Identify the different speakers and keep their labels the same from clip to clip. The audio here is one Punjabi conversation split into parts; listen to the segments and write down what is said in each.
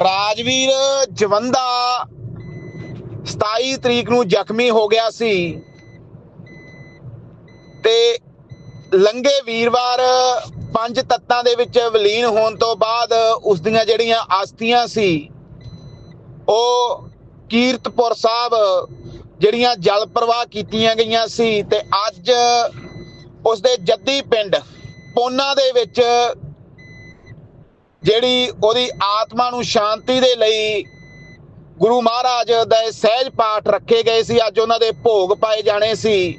Speaker 1: ਰਾਜਵੀਰ ਜਵੰਦਾ 27 ਤਰੀਕ ਨੂੰ ਜ਼ਖਮੀ ਹੋ ਗਿਆ ਸੀ ਤੇ ਲੰਗੇ ਵੀਰਵਾਰ ਪੰਜ ਤੱਤਾਂ ਦੇ ਵਿੱਚ ਵਿਲੀਨ ਹੋਣ ਤੋਂ ਬਾਅਦ ਉਸ ਦੀਆਂ ਜਿਹੜੀਆਂ ਆਸਤੀਆਂ ਸੀ, ਉਹ ਕੀਰਤਪੁਰ ਸਾਹਿਬ ਜਿਹੜੀਆਂ ਜਲ ਪ੍ਰਵਾਹ ਕੀਤੀਆਂ ਗਈਆਂ ਸੀ ਤੇ ਅੱਜ ਉਸ ਦੇ ਜੱਦੀ ਪਿੰਡ ਪੋਨਾ ਦੇ ਵਿੱਚ ਜਿਹੜੀ ਉਹਦੀ ਆਤਮਾ ਨੂੰ ਸ਼ਾਂਤੀ ਦੇ ਲਈ ਗੁਰੂ ਮਹਾਰਾਜ ਦੇ ਸਹਿਜ ਪਾਠ ਰੱਖੇ ਗਏ ਸੀ, ਅੱਜ ਉਹਨਾਂ ਦੇ ਭੋਗ ਪਾਏ ਜਾਣੇ ਸੀ।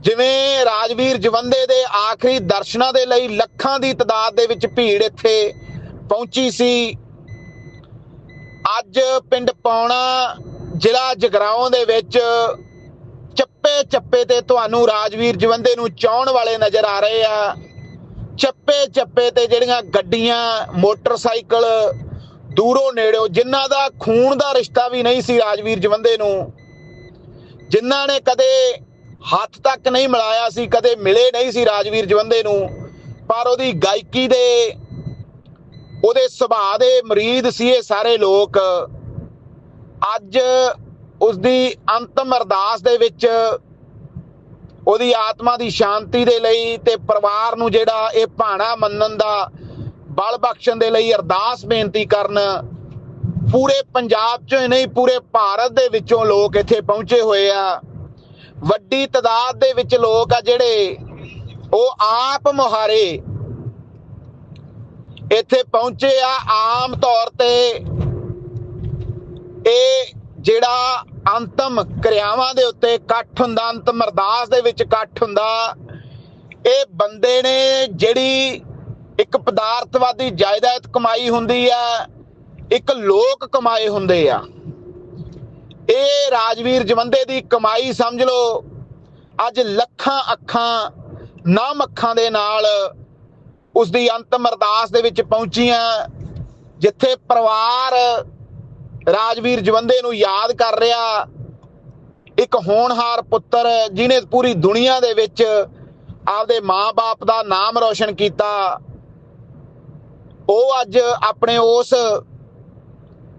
Speaker 1: ਜਿਵੇਂ ਰਾਜਵੀਰ ਜਵੰਦੇ ਦੇ ਆਖਰੀ ਦਰਸ਼ਨਾਂ ਦੇ ਲਈ ਲੱਖਾਂ ਦੀ ਤਦਾਦ ਦੇ ਵਿੱਚ ਭੀੜ ਇੱਥੇ ਪਹੁੰਚੀ ਸੀ। ਅੱਜ ਪਿੰਡ ਪੌਣਾ ਜ਼ਿਲ੍ਹਾ ਜਗਰਾਉਂ ਦੇ ਵਿੱਚ ਚੱਪੇ ਚੱਪੇ ਤੇ ਤੁਹਾਨੂੰ ਰਾਜਵੀਰ ਜਵੰਦੇ ਨੂੰ ਚਾਉਣ ਵਾਲੇ ਨਜ਼ਰ ਆ ਰਹੇ ਆ। ਚੱਪੇ ਚੱਪੇ ਤੇ ਜਿਹੜੀਆਂ ਗੱਡੀਆਂ, ਮੋਟਰਸਾਈਕਲ ਦੂਰੋਂ ਨੇੜਿਓ, ਜਿਨ੍ਹਾਂ ਦਾ ਖੂਨ ਦਾ ਰਿਸ਼ਤਾ ਵੀ ਨਹੀਂ ਸੀ ਰਾਜਵੀਰ ਜਵੰਦੇ ਨੂੰ, ਜਿਨ੍ਹਾਂ ਨੇ ਕਦੇ ਹੱਥ ਤੱਕ ਨਹੀਂ ਮਿਲਾਇਆ ਸੀ, ਕਦੇ ਮਿਲੇ ਨਹੀਂ ਸੀ ਰਾਜਵੀਰ ਜਵੰਦੇ ਨੂੰ, ਪਰ ਉਹਦੀ ਗਾਇਕੀ ਦੇ, ਉਹਦੇ ਸੁਭਾਅ ਦੇ ਮਰੀਦ ਸੀ ਇਹ ਸਾਰੇ ਲੋਕ। ਅੱਜ ਉਸ ਦੀ ਅੰਤਮ ਅਰਦਾਸ ਦੇ ਵਿੱਚ ਉਹਦੀ ਆਤਮਾ ਦੀ ਸ਼ਾਂਤੀ ਦੇ ਲਈ ਤੇ ਪਰਿਵਾਰ ਨੂੰ ਜਿਹੜਾ ਇਹ ਭਾਣਾ ਮੰਨਣ ਦਾ ਬਲ ਬਖਸ਼ਣ ਦੇ ਲਈ ਅਰਦਾਸ ਬੇਨਤੀ ਕਰਨ, ਪੂਰੇ ਪੰਜਾਬ ਚੋਂ ਹੀ ਨਹੀਂ, ਪੂਰੇ ਭਾਰਤ ਦੇ ਵਿੱਚੋਂ ਲੋਕ ਇੱਥੇ ਪਹੁੰਚੇ ਹੋਏ ਆ। ਵੱਡੀ ਤਦਾਦ ਦੇ ਵਿੱਚ ਲੋਕ ਆ ਜਿਹੜੇ, ਉਹ ਆਪ ਮੁਹਾਰੇ ਇੱਥੇ ਪਹੁੰਚੇ ਆ। ਆਮ ਤੌਰ ਤੇ ਇਹ ਜਿਹੜਾ ਅੰਤਮ ਕਿਰਿਆਵਾਂ ਦੇ ਉੱਤੇ ਇਕੱਠ ਹੁੰਦਾ, ਅੰਤਮ ਅਰਦਾਸ ਦੇ ਵਿੱਚ ਇਕੱਠ ਹੁੰਦਾ। ਇਹ ਬੰਦੇ ਨੇ ਜਿਹੜੀ ਇੱਕ ਪਦਾਰਥਵਾਦੀ ਜਾਇਦਾਦ ਕਮਾਈ ਹੁੰਦੀ ਆ, ਇੱਕ ਲੋਕ ਕਮਾਏ ਹੁੰਦੇ ਆ। ਇਹ ਰਾਜਵੀਰ ਜਵੰਦੇ ਦੀ ਕਮਾਈ ਸਮਝ ਲਓ। ਅੱਜ ਲੱਖਾਂ ਅੱਖਾਂ, ਨਾਮ ਅੱਖਾਂ ਦੇ ਨਾਲ ਉਸ ਦੀ ਅੰਤਮ ਅਰਦਾਸ ਦੇ ਵਿੱਚ ਪਹੁੰਚੀਆਂ। ਜਿੱਥੇ ਪਰਿਵਾਰ ਰਾਜਵੀਰ ਜਵੰਦੇ ਨੂੰ ਯਾਦ ਕਰ ਰਿਹਾ। ਇੱਕ ਹੋਣਹਾਰ ਪੁੱਤਰ ਜਿਨੇ ਪੂਰੀ ਦੁਨੀਆ ਦੇ ਵਿੱਚ ਆਪਦੇ ਮਾਂ-ਬਾਪ ਦਾ ਨਾਮ ਰੋਸ਼ਨ ਕੀਤਾ। ਉਹ ਅੱਜ ਆਪਣੇ ਉਸ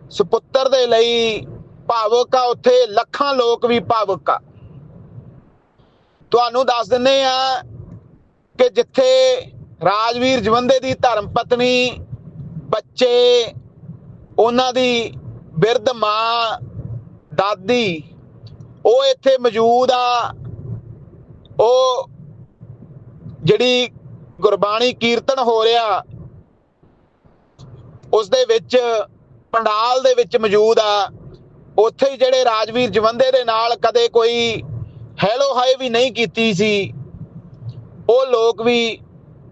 Speaker 1: ਸੁਪੁੱਤਰ ਦੇ ਲਈ ਭਾਵੁਕ ਆ। ਉੱਥੇ ਲੱਖਾਂ ਲੋਕ ਵੀ ਭਾਵੁਕ ਆ। ਤੁਹਾਨੂੰ ਦੱਸ ਦਿੰਨੇ ਆ ਕਿ ਜਿੱਥੇ ਰਾਜਵੀਰ ਜਵੰਦੇ ਦੀ ਧਰਮ ਪਤਨੀ ਬੱਚੇ, ਉਹਨਾਂ ਦੀ ਬਿਰਧ ਮਾਂ ਦਾਦੀ, ਉਹ ਇੱਥੇ ਮੌਜੂਦ ਆ। ਉਹ ਜਿਹੜੀ ਗੁਰਬਾਣੀ ਕੀਰਤਨ ਹੋ ਰਿਹਾ, ਉਸ ਦੇ ਵਿੱਚ ਪੰਡਾਲ ਦੇ ਵਿੱਚ ਮੌਜੂਦ ਆ। ਉੱਥੇ ਹੀ ਜਿਹੜੇ ਰਾਜਵੀਰ ਜਵੰਦੇ ਦੇ ਨਾਲ ਕਦੇ ਕੋਈ ਹੈਲੋ ਹਾਏ ਵੀ ਨਹੀਂ ਕੀਤੀ ਸੀ, ਉਹ ਲੋਕ ਵੀ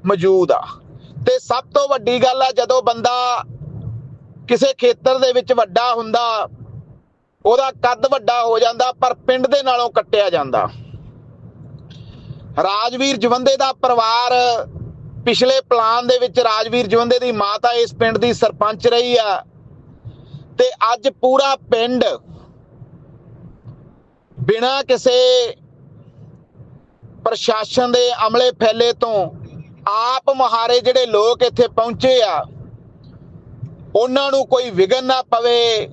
Speaker 1: ਮੌਜੂਦ ਆ। ਤੇ ਸਭ ਤੋਂ ਵੱਡੀ ਗੱਲ ਆ, ਜਦੋਂ ਬੰਦਾ ਕਿਸੇ ਖੇਤਰ ਦੇ ਵਿੱਚ ਵੱਡਾ ਹੁੰਦਾ, ਉਹਦਾ ਕੱਦ ਵੱਡਾ ਹੋ ਜਾਂਦਾ, ਪਰ ਪਿੰਡ ਦੇ ਨਾਲੋਂ ਕੱਟਿਆ ਜਾਂਦਾ। ਰਾਜਵੀਰ ਜਵੰਦੇ ਦਾ ਪਰਿਵਾਰ ਪਿਛਲੇ ਪਲਾਨ ਦੇ ਵਿੱਚ ਰਾਜਵੀਰ ਜਵੰਦੇ ਦੀ ਮਾਤਾ ਇਸ ਪਿੰਡ ਦੀ ਸਰਪੰਚ ਰਹੀ ਆ। ਤੇ ਅੱਜ ਪੂਰਾ ਪਿੰਡ ਬਿਨਾਂ ਕਿਸੇ ਪ੍ਰਸ਼ਾਸਨ ਦੇ ਅਮਲੇ ਫੈਲੇ ਤੋਂ ਆਪ ਮਹਾਰੇ ਜਿਹੜੇ ਲੋਕ ਇੱਥੇ ਪਹੁੰਚੇ ਆ ਉਹਨਾਂ ਨੂੰ ਕੋਈ ਵਿਗਨ ਨਾ ਪਵੇ,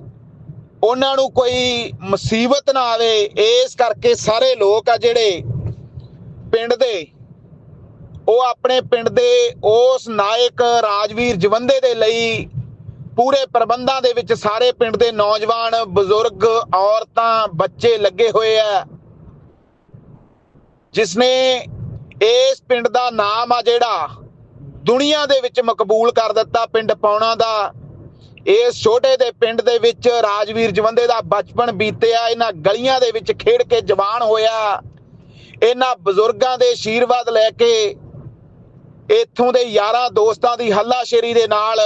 Speaker 1: ਉਹਨਾਂ ਨੂੰ ਕੋਈ ਮੁਸੀਬਤ ਨਾ ਆਵੇ, ਇਸ ਕਰਕੇ ਸਾਰੇ ਲੋਕ ਆ ਜਿਹੜੇ ਪਿੰਡ ਦੇ, ਉਹ ਆਪਣੇ ਪਿੰਡ ਦੇ ਉਸ ਨਾਇਕ ਰਾਜਵੀਰ ਜਵੰਦੇ ਦੇ ਲਈ ਪੂਰੇ ਪ੍ਰਬੰਧਾਂ ਦੇ ਵਿੱਚ ਸਾਰੇ ਪਿੰਡ ਦੇ ਨੌਜਵਾਨ, ਬਜ਼ੁਰਗ, ਔਰਤਾਂ, ਬੱਚੇ ਲੱਗੇ ਹੋਏ ਆ। ਜਿਸ ਨੇ ਇਸ ਪਿੰਡ ਦਾ ਨਾਮ ਆ ਜਿਹੜਾ ਦੁਨੀਆ ਦੇ ਵਿੱਚ ਮਕਬੂਲ ਕਰ ਦਿੱਤਾ, ਪਿੰਡ ਪੌਣਾ ਦਾ। ਇਸ ਛੋਟੇ ਦੇ ਪਿੰਡ ਦੇ ਵਿੱਚ ਰਾਜਵੀਰ ਜਵੰਦੇ ਦਾ ਬਚਪਨ ਬੀਤਿਆ, ਇਹਨਾਂ ਗਲੀਆਂ ਦੇ ਵਿੱਚ ਖੇਡ ਕੇ ਜਵਾਨ ਹੋਇਆ। ਇਹਨਾਂ ਬਜ਼ੁਰਗਾਂ ਦੇ ਆਸ਼ੀਰਵਾਦ ਲੈ ਕੇ ਇੱਥੋਂ ਦੇ ਯਾਰਾਂ ਦੋਸਤਾਂ ਦੀ ਹੱਲਾਸ਼ੇਰੀ ਦੇ ਨਾਲ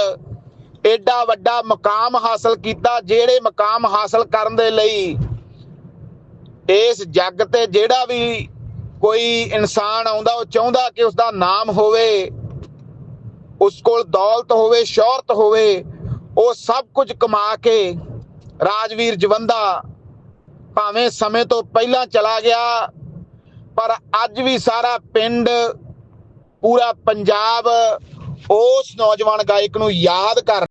Speaker 1: ਐਡਾ ਵੱਡਾ ਮਕਾਮ ਹਾਸਲ ਕੀਤਾ, ਜਿਹੜੇ ਮਕਾਮ ਹਾਸਲ ਕਰਨ ਦੇ ਲਈ ਇਸ ਜੱਗ ਤੇ ਜਿਹੜਾ ਵੀ ਕੋਈ ਇਨਸਾਨ ਆਉਂਦਾ, ਉਹ ਚਾਹੁੰਦਾ ਕਿ ਉਸ ਦਾ ਨਾਮ ਹੋਵੇ, ਉਸ ਕੋਲ ਦੌਲਤ ਹੋਵੇ, ਸ਼ੌਹਰਤ ਹੋਵੇ ਉਹ ਸਭ ਕੁਝ ਕਮਾ ਕੇ ਰਾਜਵੀਰ ਜਵੰਦਾ ਭਾਵੇਂ ਸਮੇਂ ਤੋਂ ਪਹਿਲਾਂ ਚਲਾ ਗਿਆ, ਪਰ ਅੱਜ ਵੀ ਸਾਰਾ ਪਿੰਡ, ਪੂਰਾ ਪੰਜਾਬ ਉਸ ਨੌਜਵਾਨ ਗਾਇਕ ਨੂੰ ਯਾਦ ਕਰ